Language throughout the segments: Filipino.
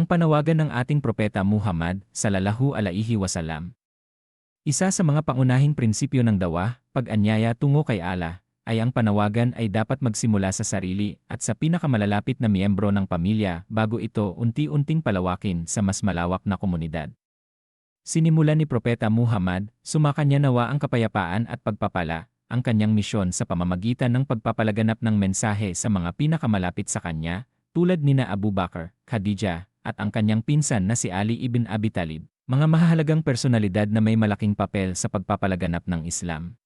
Ang panawagan ng ating propeta Muhammad, salallahu alaihi wasalam. Isa sa mga pangunahing prinsipyo ng dawa, pag-anyaya tungo kay Allah, ay ang panawagan ay dapat magsimula sa sarili at sa pinakamalalapit na miyembro ng pamilya bago ito unti-unting palawakin sa mas malawak na komunidad. Sinimulan ni Propeta Muhammad, sumakanya nawa ang kapayapaan at pagpapala, ang kanyang misyon sa pamamagitan ng pagpapalaganap ng mensahe sa mga pinakamalapit sa kanya, tulad nina Abu Bakr, Khadijah, at ang kanyang pinsan na si Ali ibn Abi Talib, mga mahalagang personalidad na may malaking papel sa pagpapalaganap ng Islam.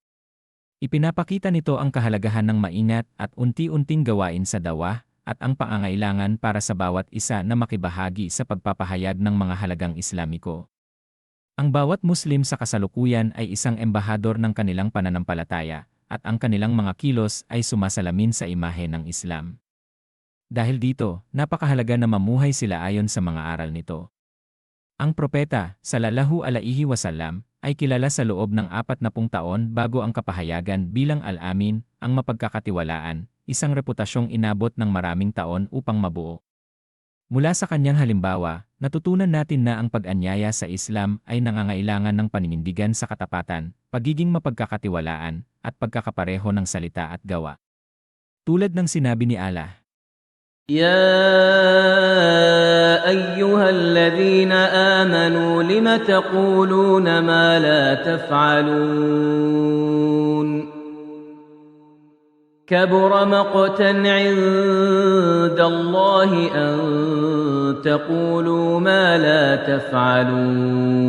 Ipinapakita nito ang kahalagahan ng maingat at unti-unting gawain sa dawa at ang pangangailangan para sa bawat isa na makibahagi sa pagpapahayag ng mga halagang Islamiko. Ang bawat Muslim sa kasalukuyan ay isang embahador ng kanilang pananampalataya at ang kanilang mga kilos ay sumasalamin sa imahe ng Islam. Dahil dito, napakahalaga na mamuhay sila ayon sa mga aral nito. Ang propeta, salallahu alaihi wasallam, ay kilala sa loob ng apat na pung taon bago ang kapahayagan bilang al-amin, ang mapagkakatiwalaan, isang reputasyong inabot ng maraming taon upang mabuo. Mula sa kanyang halimbawa, natutunan natin na ang pag-anyaya sa Islam ay nangangailangan ng paninindigan sa katapatan, pagiging mapagkakatiwalaan, at pagkakapareho ng salita at gawa. Tulad ng sinabi ni Allah, يا أيها الذين آمنوا لم تقولون ما لا تفعلون؟ كبر مقتا عند الله أن تقولوا ما لا تفعلون.